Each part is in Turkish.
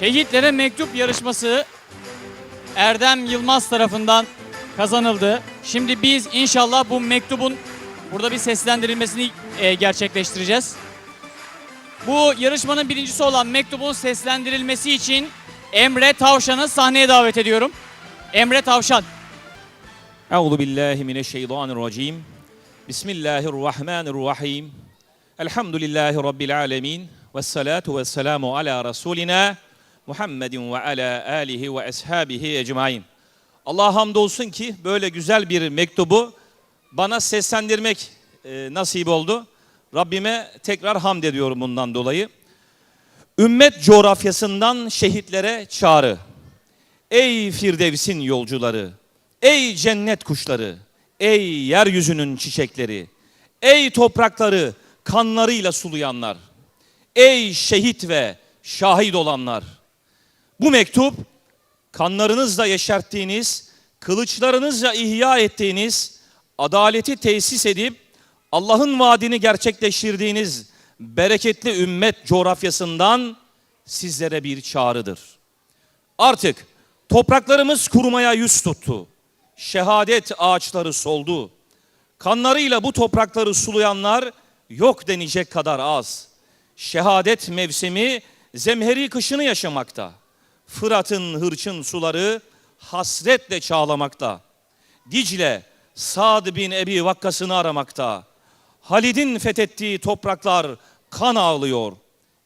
Şehitlere Mektup yarışması Erdem Yılmaz tarafından kazanıldı. Şimdi biz inşallah bu mektubun burada bir seslendirilmesini e, gerçekleştireceğiz. Bu yarışmanın birincisi olan mektubun seslendirilmesi için Emre Tavşan'ı sahneye davet ediyorum. Emre Tavşan. Euzu billahi mineşşeytanirracim. Bismillahirrahmanirrahim. Elhamdülillahi rabbil alamin. Ves salatu vesselamu ala rasulina Muhammedin ve ala alihi ve ashabihi ecmaîn. Allah hamdolsun ki böyle güzel bir mektubu bana seslendirmek e, nasip oldu. Rabbime tekrar hamd ediyorum bundan dolayı. Ümmet coğrafyasından şehitlere çağrı. Ey Firdevs'in yolcuları, ey cennet kuşları, ey yeryüzünün çiçekleri, ey toprakları kanlarıyla sulayanlar, ey şehit ve şahit olanlar. Bu mektup kanlarınızla yeşerttiğiniz, kılıçlarınızla ihya ettiğiniz, adaleti tesis edip Allah'ın vaadini gerçekleştirdiğiniz bereketli ümmet coğrafyasından sizlere bir çağrıdır. Artık topraklarımız kurumaya yüz tuttu. Şehadet ağaçları soldu. Kanlarıyla bu toprakları sulayanlar yok denecek kadar az. Şehadet mevsimi zemheri kışını yaşamakta. Fırat'ın hırçın suları hasretle çağlamakta. Dicle Sad bin Ebi Vakkas'ını aramakta. Halid'in fethettiği topraklar kan ağlıyor.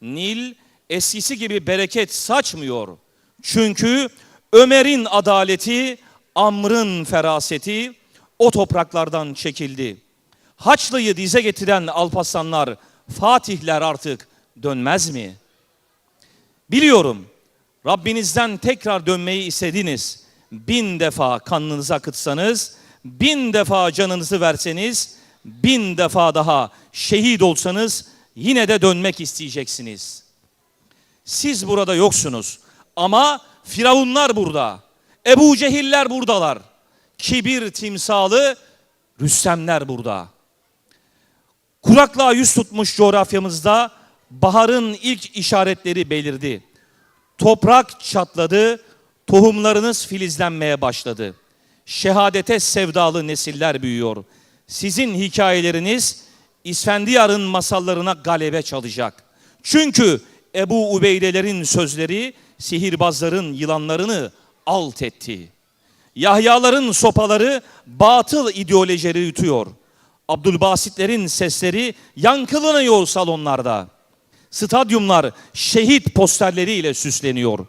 Nil eskisi gibi bereket saçmıyor. Çünkü Ömer'in adaleti, Amr'ın feraseti o topraklardan çekildi. Haçlı'yı dize getiren Alparslanlar, Fatihler artık dönmez mi? Biliyorum Rabbinizden tekrar dönmeyi istediniz. Bin defa kanınızı akıtsanız, bin defa canınızı verseniz, bin defa daha şehit olsanız yine de dönmek isteyeceksiniz. Siz burada yoksunuz ama Firavunlar burada. Ebu Cehiller buradalar. Kibir timsalı Rüstemler burada. Kuraklığa yüz tutmuş coğrafyamızda baharın ilk işaretleri belirdi. Toprak çatladı, tohumlarınız filizlenmeye başladı. Şehadete sevdalı nesiller büyüyor. Sizin hikayeleriniz İsfendiyar'ın masallarına galebe çalacak. Çünkü Ebu Ubeydelerin sözleri sihirbazların yılanlarını alt etti. Yahyaların sopaları batıl ideolojileri yutuyor. Abdülbasitlerin sesleri yankılanıyor salonlarda. Stadyumlar şehit posterleriyle süsleniyor.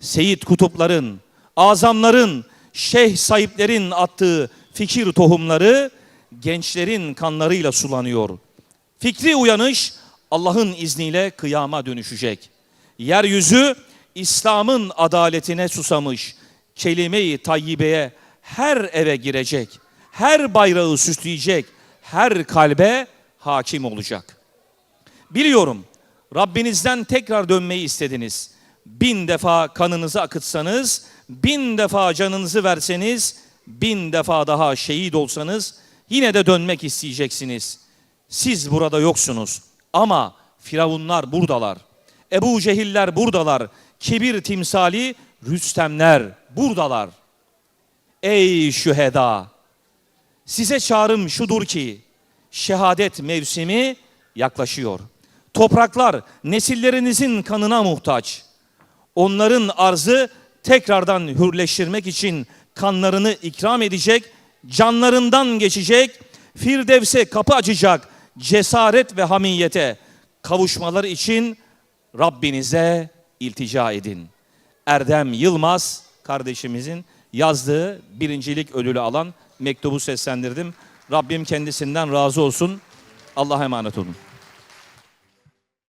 Seyit kutupların, azamların, şeyh sahiplerin attığı fikir tohumları gençlerin kanlarıyla sulanıyor. Fikri uyanış Allah'ın izniyle kıyama dönüşecek. Yeryüzü İslam'ın adaletine susamış. Kelime-i tayyibeye her eve girecek. Her bayrağı süsleyecek. Her kalbe hakim olacak. Biliyorum Rabbinizden tekrar dönmeyi istediniz. Bin defa kanınızı akıtsanız, bin defa canınızı verseniz, bin defa daha şehit olsanız yine de dönmek isteyeceksiniz. Siz burada yoksunuz ama Firavunlar buradalar. Ebu Cehiller buradalar. Kibir timsali Rüstemler buradalar. Ey şüheda! Size çağrım şudur ki şehadet mevsimi yaklaşıyor. Topraklar nesillerinizin kanına muhtaç. Onların arzı tekrardan hürleştirmek için kanlarını ikram edecek, canlarından geçecek, Firdevs'e kapı açacak cesaret ve hamiyete kavuşmaları için Rabbinize iltica edin. Erdem Yılmaz kardeşimizin yazdığı birincilik ödülü alan mektubu seslendirdim. Rabbim kendisinden razı olsun. Allah'a emanet olun.